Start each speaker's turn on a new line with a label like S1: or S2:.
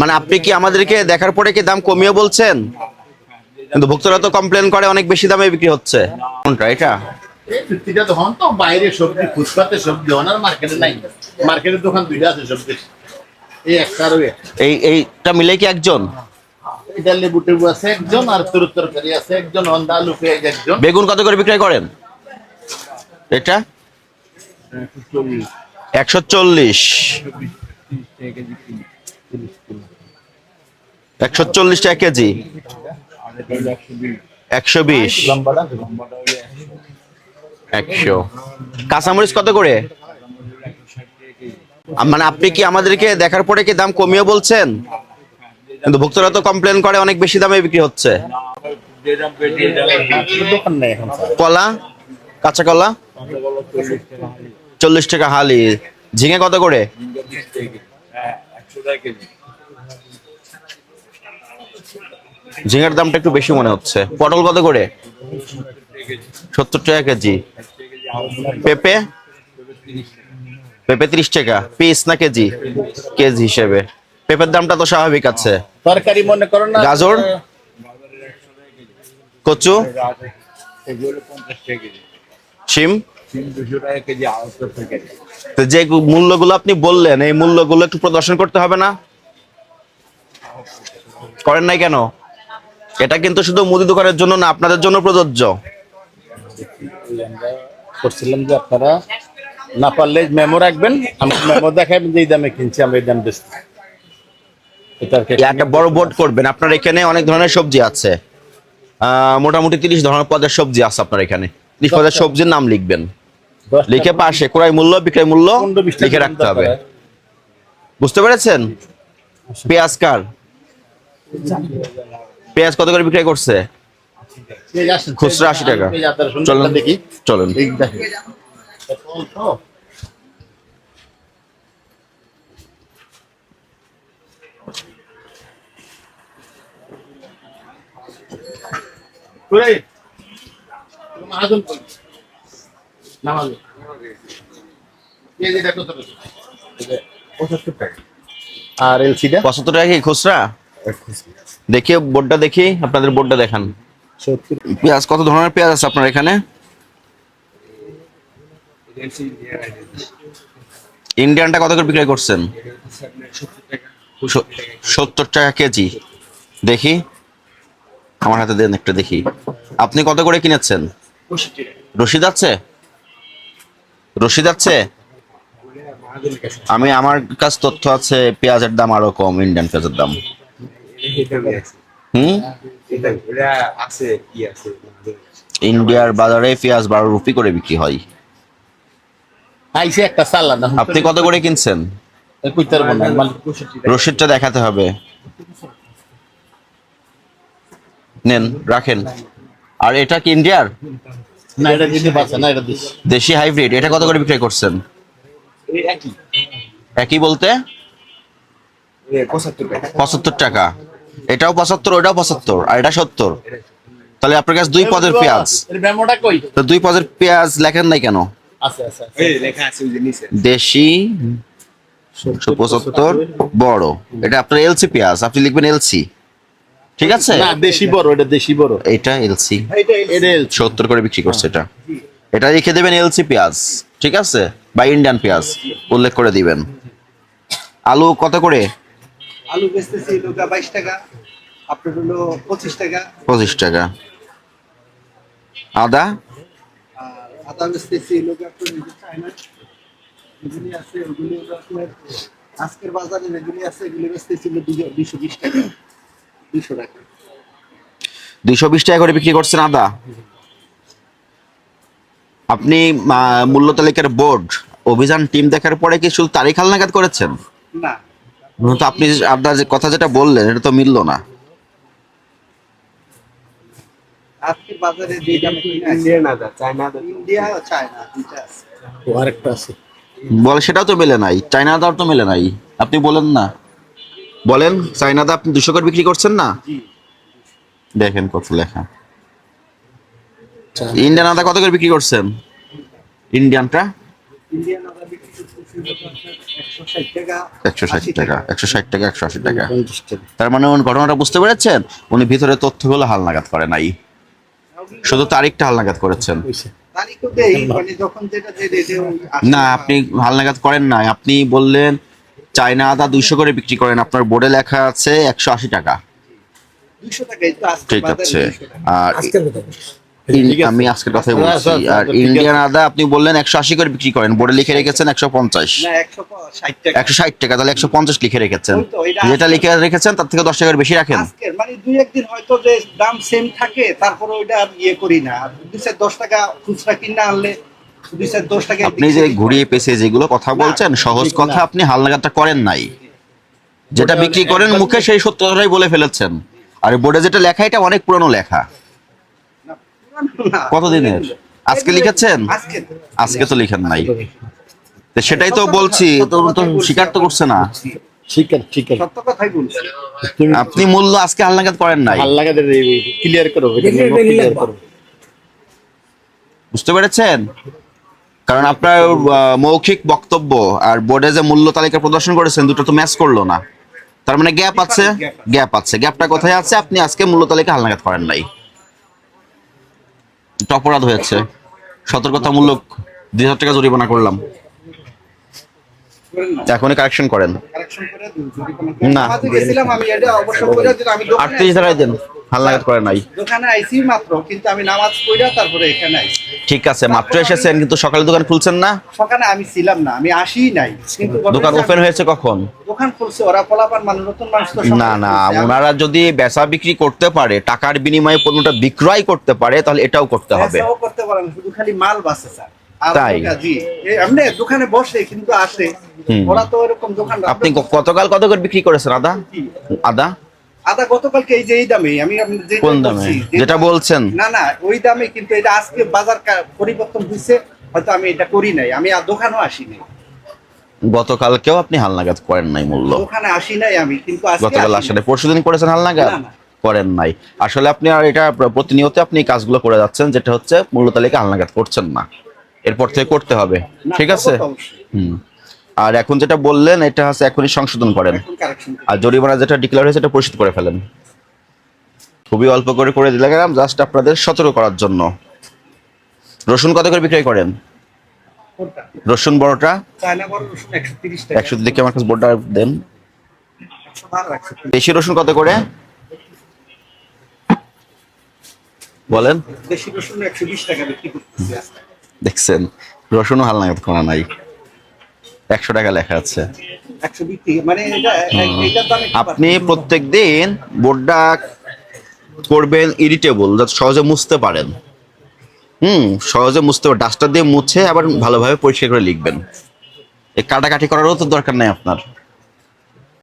S1: মানে আপনি কি আমাদেরকে দেখার পরে কি দাম কমিয়ে বলছেন? কিন্তু ভক্তরা তো কমপ্লেন করে অনেক বেশি দামে বিক্রি হচ্ছে। কোনটা এটা?
S2: এই ফিফটিটা তো বাইরে সবজি ফুটপাতে সবজি ওনার মার্কেটে নাই। মার্কেটের দোকান দুইটা আছে সবজি এই একটা আর
S1: এই এইটা মিলে কি একজন?
S2: এটা লেবু টেবু আছে একজন আর তরু তরকারি আছে একজন অন্দা আলু পেঁয়াজ একজন।
S1: বেগুন কত করে বিক্রয় করেন? এটা? একশো চল্লিশ। একশো চল্লিশ টাকা কেজি। একশো বিশ। একশো। কাঁচামরিচ কত করে? মানে আপনি কি আমাদেরকে দেখার পরে কি দাম কমিয়ে বলছেন? কিন্তু ভক্তরা তো কমপ্লেন করে, অনেক বেশি দামে বিক্রি হচ্ছে। কলা? কাঁচা কলা? চল্লিশ টাকা হালি। ঝিঙে কত করে? ঝিঙের দামটা একটু বেশি মনে হচ্ছে। পটল কত করে? সত্তর টাকা কেজি। পেঁপে? পেঁপে ত্রিশ টাকা। পিস না কেজি? কেজি হিসেবে। পেঁপের দামটা তো স্বাভাবিক আছে।
S2: তরকারি মনে করো না
S1: গাজর? কচু? শিম? তো যে মূল্যগুলো আপনি বললেন এই মূল্যগুলো একটু প্রদর্শন করতে হবে না? করেন নাই কেন? এটা কিন্তু শুধু মুদি দোকানের জন্য না আপনাদের জন্য প্রযোজ্য।
S2: করছিলাম যে আপনারা না পারলে মেমো রাখবেন আমি মেমো দেখাবেন যে এই দামে কিনছি আমরা এই দাম
S1: এই একটা বড় বোর্ড করবেন আপনার এখানে অনেক ধরনের সবজি আছে। আহ, মোটামুটি তিরিশ ধরনের পদের সবজি আছে আপনার এখানে। তিরিশ পদের সবজির নাম লিখবেন। লিখে পাশে ক্রয় মূল্য বিক্রয় মূল্য লিখে রাখতে হবে। বুঝতে পেরেছেন? পেঁয়াজ কার? পেঁয়াজ কত করে বিক্রয় করছে? খুচরা আশি টাকা। চলেন
S2: দেখি।
S1: চলেন?
S2: মহাজন? নামাজে। আর এলসিটা
S1: পঁচাত্তর টাকা কি খুচরা? দেখি বোর্ডটা দেখি আপনাদের বোর্ডটা দেখান। পেঁয়াজ কত ধরনের পেঁয়াজ আছে আপনার এখানে? ইন্ডিয়ানটা কত করে বিক্রয় করছেন? সত্তর টাকা কেজি। দেখি। আমার হাতে দেন একটা দেখি। আপনি কত করে কিনেছেন? রশিদ আছে? রশিদ আছে? আমি আমার কাছে তথ্য আছে পেঁয়াজের দাম আরও কম ইন্ডিয়ান পেঁয়াজের দাম। হুম? ইন্ডিয়ার বাজারে পেঁয়াজ বারো রুপি করে বিক্রি হয়।
S2: আইসে একটা সালাদ না
S1: আপনি কত করে কিনছেন? রসিদটা দেখাতে হবে। নেন রাখেন। আর এটা কি ইন্ডিয়ার
S2: না এটা দিতে পারছে না এটা দিস
S1: দেশি হাইব্রিড এটা কত করে বিক্রি করছেন? একই। বলতে? পঁচাত্তর টাকা। এটাও পঁচাত্তর ওটাও পঁচাত্তর আর এটা সত্তর। তাহলে আপনার কাছে দুই পদের পেঁয়াজ। তো দুই পদের পেঁয়াজ লেখেন নাই কেন?
S2: আছে আছে আছে।
S1: দেশি পঁচাত্তর বড়। এটা আপনার এলসি পেঁয়াজ আপনি লিখবেন এলসি। ঠিক আছে?
S2: না দেশি বড় এটা দেশি বড়।
S1: এটা এলসি।
S2: এটা এল
S1: সত্তর করে বিক্রি করছে এটা। এটা লিখে দেবেন এলসি পেঁয়াজ ঠিক আছে? বা ইন্ডিয়ান পেঁয়াজ উল্লেখ করে দিবেন। আলু কত করে?
S3: আলু বেচতেছি লোকা বাইশ টাকা আপনার হলো পঁচিশ টাকা।
S1: পঁচিশ টাকা। আদা?
S3: আদা বেচতেছি লোকা আপনার চায়না এগুলি আছে ওগুলি আপনার আজকের বাজারে যেগুলি আছে এগুলি বেচতেছি হলো দুশো দুশো বিশ টাকা। দুশো টাকা।
S1: দুইশো বিশ টাকা করে বিক্রি করছেন আদা? আপনি মূল্য তালিকার বোর্ড অভিযান টিম দেখার পরে কি শুধু তারিখ হালনাগাদ করেছেন?
S3: না।
S1: তো আপনি আপনার যে কথা যেটা বললেন এটা তো মিললো না।
S3: আজকের বাজারে যে দাম ইন্ডিয়ান আদা চায়না আদা। ইন্ডিয়া ও চায়না দুইটা আছে।
S2: ও আরেকটা আছে।
S1: বলে সেটাও তো মেলে নাই। চাইনা আদাও তো মেলে নাই। আপনি বলেন না। বলেন চাইনা আদা আপনি দুশো করে বিক্রি করছেন না? দেখেন কত লেখা। ইন্ডিয়ান আদা কত করে বিক্রি করছেন? ইন্ডিয়ানটা?
S3: ইন্ডিয়ান আদা বিক্রি করতেছি একশো ষাট টাকা
S1: একশো ষাট টাকা একশো আশি টাকা। তার মানে উনি ঘটনাটা বুঝতে পেরেছেন? উনি ভিতরে তথ্যগুলো হালনাগাদ করে নাই। শুধু তারিখটা হালনাগাদ করেছেন।
S3: মানে যখন যেটা যে রেটে
S1: না আপনি হালনাগাদ করেন নাই। আপনি বললেন চায়না আদা দুইশো করে বিক্রি করেন। আপনার বোর্ডে লেখা আছে একশো আশি টাকা।
S3: আজকে
S1: ঠিক আছে। আর ইন-
S2: ঠিক আছে।
S1: আমি আজকের কথাই
S2: আচ্ছা,
S1: বলছি।
S2: আচ্ছা, আচ্ছা,
S1: আর ইন্ডিয়ান আদা আপনি বললেন একশো আশি করে বিক্রি করেন। বোর্ডে লিখে রেখেছেন একশো পঞ্চাশ।
S3: একশো ষাট টাকা।
S1: তাহলে একশো পঞ্চাশ লিখে রেখেছেন। যেটা লিখে রেখেছেন তার থেকে দশ টাকার বেশি রাখেন।
S3: মানে দুই একদিন হয়তো যে দাম সেম থাকে তারপরে ওইটা আর ইয়ে করি না। আর দশ টাকা খুচরা কিনা আনলে
S1: আপনি যে ঘুরিয়ে পেছে যেগুলো কথা বলছেন সহজ কথা আপনি হালনাগাদটা করেন নাই। যেটা বিক্রি করেন মুখে সেই সত্যটাই বলে ফেলেছেন। আর বোর্ডে যেটা লেখা এটা অনেক পুরনো লেখা। কতদিনের? আজকে লিখেছেন?
S3: আজকে
S1: আজকে তো লিখেন নাই। সেটাই তো বলছি তো স্বীকার তো করছে না। আপনি মূল্য আজকে হালনাগাদ করেন নাই।
S2: ক্লিয়ার করো।
S1: বুঝতে পেরেছেন? কারণ আপনার মৌখিক বক্তব্য আর বোর্ডে যে মূল্য তালিকা প্রদর্শন করেছেন দুটো তো ম্যাচ করল না। তার মানে গ্যাপ আছে? গ্যাপ আছে। গ্যাপটা কোথায় আছে? আপনি আজকে মূল্য তালিকা হালনাগাদ করেন নাই। এটা অপরাধ হয়েছে। সতর্কতামূলক দুই হাজার টাকা জরিমানা করলাম। এখনই কারেকশন করেন। না। আটত্রিশ টাকায় দেন। করে নাই।
S3: দোকানে আইছি মাত্র কিন্তু আমি নামাজ পড়া তারপরে এখানে আইছি।
S1: ঠিক আছে মাত্র এসেছেন কিন্তু সকালে দোকান খুলছেন না?
S3: সকালে আমি ছিলাম না আমি আসিই নাই। কিন্তু
S1: দোকান ওপেন হয়েছে কখন?
S3: দোকান খুলছে ওরা পোলাপান মানুষ নতুন মানুষ তো
S1: না না ওনারা যদি বেচা বিক্রি করতে পারে টাকার বিনিময়ে পণ্যটা বিক্রয় করতে পারে তাহলে এটাও করতে হবে।
S3: ব্যবসাও করতে পারেন শুধু খালি মাল বাসে স্যার।
S1: তাই?
S3: এমনি দোকানে বসে কিন্তু আসে। ওরা তো এরকম দোকান
S1: আপনি গতকাল কত করে বিক্রি করেছেন আদা? আদা?
S3: আদা গতকালকে এই যে এই দামে আমি যে
S1: কোন দামে? যেটা বলছেন?
S3: না না ওই দামে কিন্তু এটা আজকে বাজার পরিবর্তন হয়েছে হয়তো আমি এটা করি নাই। আমি আর দোকানও আসি নাই।
S1: গতকালকেও আপনি হালনাগাদ করেন নাই মূল্য?
S3: দোকানে আসি নাই আমি কিন্তু আজকে
S1: গতকাল
S3: আসি
S1: আসলে
S3: নাই।
S1: পরশু দিন করেছেন হালনাগাদ। করেন নাই। আসলে আপনি আর এটা প্র- প্রতিনিয়ত আপনি কাজগুলো করে যাচ্ছেন যেটা হচ্ছে মূল্য তালিকা হালনাগাদ করছেন না। এরপর থেকে করতে হবে। ঠিক আছে? হুম। আর এখন যেটা বললেন এটা হচ্ছে এখনই সংশোধন করেন। আর জরিমানা যেটা ডিক্লেয়ার হয়েছে এটা পরিশোধ করে ফেলেন। খুবই অল্প করে করে দিলাম জাস্ট আপনাদের সতর্ক করার জন্য। রসুন কত করে বিক্রয় করেন? রসুন বড়টা?
S3: চায়না বড় রসুন 130 টাকা।
S1: একশো দেখে আমার কাছে বোর্ডটা দেন। দেশি রসুন কত করে? বলেন।
S3: দেশি রসুন 120 টাকা বিক্রি করতেছি। আজকে।
S1: দেখছেন রসুনও হালনাগাদ করা নাই। একশো টাকা লেখা আছে।
S3: 120 টাকা। মানে
S1: আপনি। প্রত্যেক দিন বোর্ডটা করবেন ইরিটেবল যাতে সহজে মুছতে পারেন। হুম সহজে মুছতে পারেন। ডাস্টার দিয়ে মুছে আবার ভালোভাবে পরিষ্কার করে লিখবেন। এই কাটাকাটি করারও তো দরকার নাই আপনার।